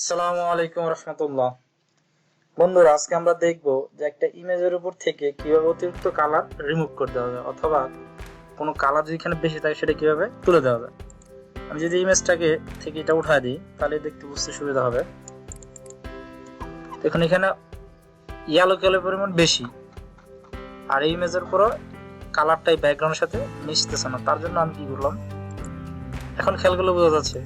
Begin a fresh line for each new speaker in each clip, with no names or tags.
আসসালামু আলাইকুম রহমতুল্লাহ। বন্ধুরা, আজকে আমরা দেখব যে একটা ইমেজের উপর থেকে কীভাবে অতিরিক্ত কালার রিমুভ করতে হবে অথবা কোনো কালার যদি এখানে বেশি থাকে, সেটা কীভাবে তুলে দেওয়া হবে। আমি যদি ইমেজটাকে থেকে এটা উঠায় দিই, তাহলে দেখতে বুঝতে সুবিধা হবে। দেখুন, এখানে ইয়ালো কালার পরিমাণ বেশি, আর এই ইমেজের উপরও কালারটাই ব্যাকগ্রাউন্ডের সাথে মিশতেছে না, তার জন্য আমি কি করলাম? এখন খেয়ালগুলো বোঝা যাচ্ছে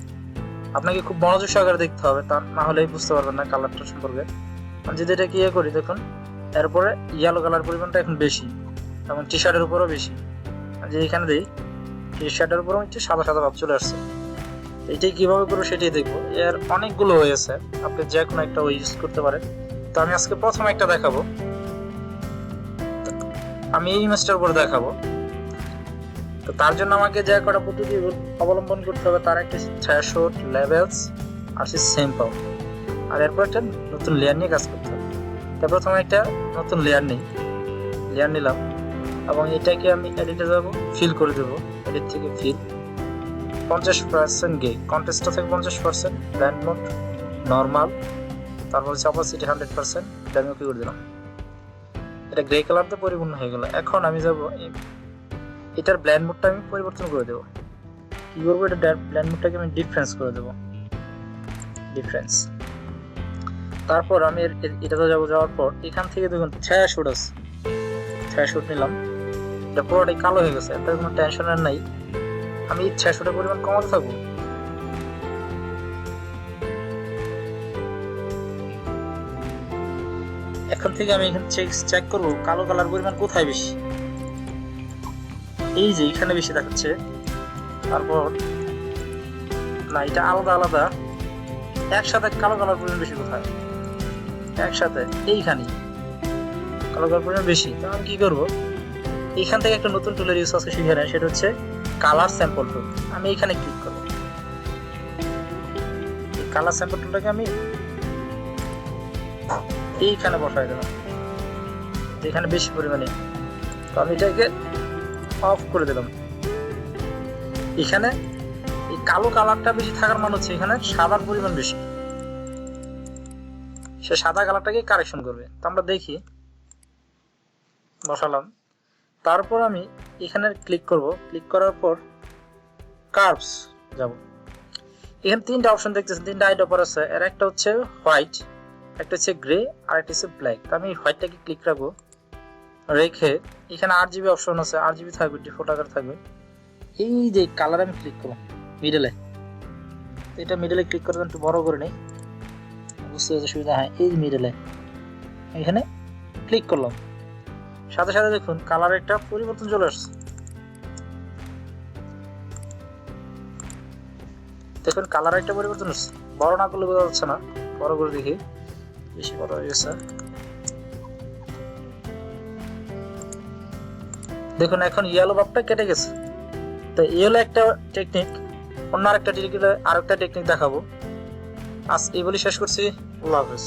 আপনাকে খুব মনোযোগ সহকারে দেখতে হবে, তা না হলেই বুঝতে পারবেন না কালারটা সম্পর্কে। আমি যদি এটা ইয়ে করি, দেখুন, এরপরে ইয়েলো কালার পরিমাণটা এখন বেশি, এবং টি শার্টের উপরও বেশি। যে এখানে দিই টি শার্টের উপরও একটু সাদা সাদা ভাব চলে আসছে। এইটাই কীভাবে করব সেটাই দেখব। এর অনেকগুলো হয়েছে আপনি যে কোনো একটা ওই ইউজ করতে পারেন। তো আমি আজকে প্রথম একটা দেখাবো। আমি এই ইমেজটার উপর দেখাবো। তো তার জন্য আমাকে যে কটা পদ্ধতি অবলম্বন করতে হবে, তার একটা থ্রেশহোল্ড লেভেলস আর সে স্যাম্পল আর এরপর একটা নতুন লেয়ার নিয়ে কাজ করতে হবে। তো প্রথমে একটা নতুন লেয়ার নিই লেয়ার নিলাম, এবং এটাকে আমি এডিটে যাব ফিল করে দেবো এডিট থেকে ফিল পঞ্চাশ পার্সেন্ট গে কন্টেস্টটা থেকে পঞ্চাশ পার্সেন্ট ব্ল্যান্ড মোড নর্মাল তারপর হচ্ছে অপাসিটি হান্ড্রেড পার্সেন্ট এটা আমি ওকে করে দিলাম। এটা গ্রে কালার কালারতে পরিপূর্ণ হয়ে গেল। এখন আমি যাব এটার ব্ল্যান্ড মোডটা আমি পরিবর্তন করে দেবো। কি করব এটা ব্ল্যান্ড মোডটাকে আমি ডিফারেন্স করে দেবো। ডিফারেন্স তারপর আমি এটাতে যাব যাওয়ার পর, এখান থেকে দেখুন থ্যাশুট আছে। থ্যাশুট নিলাম। এটা পুরোটাই কালো হয়ে গেছে, এত কোনো টেনশন আর নাই। আমি এই থ্যাশুটের পরিমাণ কমাতে থাকব। এখন থেকে আমি এখানে চেক চেক করব, কালো কালার পরিমাণ কোথায় বেশি? এই যে এখানে বেশি দেখাচ্ছে। তারপর, না, এটা আলাদা আলাদা। একসাথে কালো কালার পরিমাণ বেশি কোথায়? একসাথে এইখানে কালো কালার পরিমাণ বেশি। তো আমি কি করব? এখান থেকে একটা নতুন টুলের ইউজ আছে সেখানে, সেটা হচ্ছে কালার স্যাম্পল টুল আমি এখানে ক্লিক করব। কালার স্যাম্পল টুলটাকে আমি এইখানে বসাই দেবো যেখানে বেশি পরিমাণে। তো আমি এটাকে অফ করে দিলাম। এখানে এই কালো কালারটা বেশি থাকার মানে হচ্ছে এখানে সাদার পরিমাণ বেশি। সে সাদা কালারটাকে কারেকশন করবে। তো আমরা দেখি। বসালাম। তারপর আমি এখানে ক্লিক করব। ক্লিক করার পর কার্ভস যাব। এখানে তিনটা অপশন দেখতেছেন। তিনটা আইড অপার আছে। এর একটা হচ্ছে হোয়াইট একটা হচ্ছে গ্রে আর একটা হচ্ছে ব্ল্যাক তো আমি হোয়াইটটাকে ক্লিক রাখব। রেখে এখানে আট জিবি অপশন আছে আট জিবি থাকবে ডিফল্ট আকার থাকবে। এই যে কালার আমি ক্লিক করব মিডলে এটা মিডলে ক্লিক করে একটু বড় করে নিই। বুঝতে পারছি, সুবিধা হ্যাঁ এই মিডলে এখানে ক্লিক করলাম। সাথে সাথে দেখুন কালার একটা পরিবর্তন চলে আসছে। দেখুন কালার একটা পরিবর্তন হচ্ছে বড় না করলে বোঝা যাচ্ছে না। বড় করে দেখি। বেশি বড় হয়ে গেছে। দেখুন, এখন ইয়েলো ভাবটা কেটে গেছে। তো ইয়েলো একটা টেকনিক অন্য আরেকটা টেকনিক আরেকটা টেকনিক দেখাবো। আজ এই বলি শেষ করছি। আল্লাহ হাফেজ।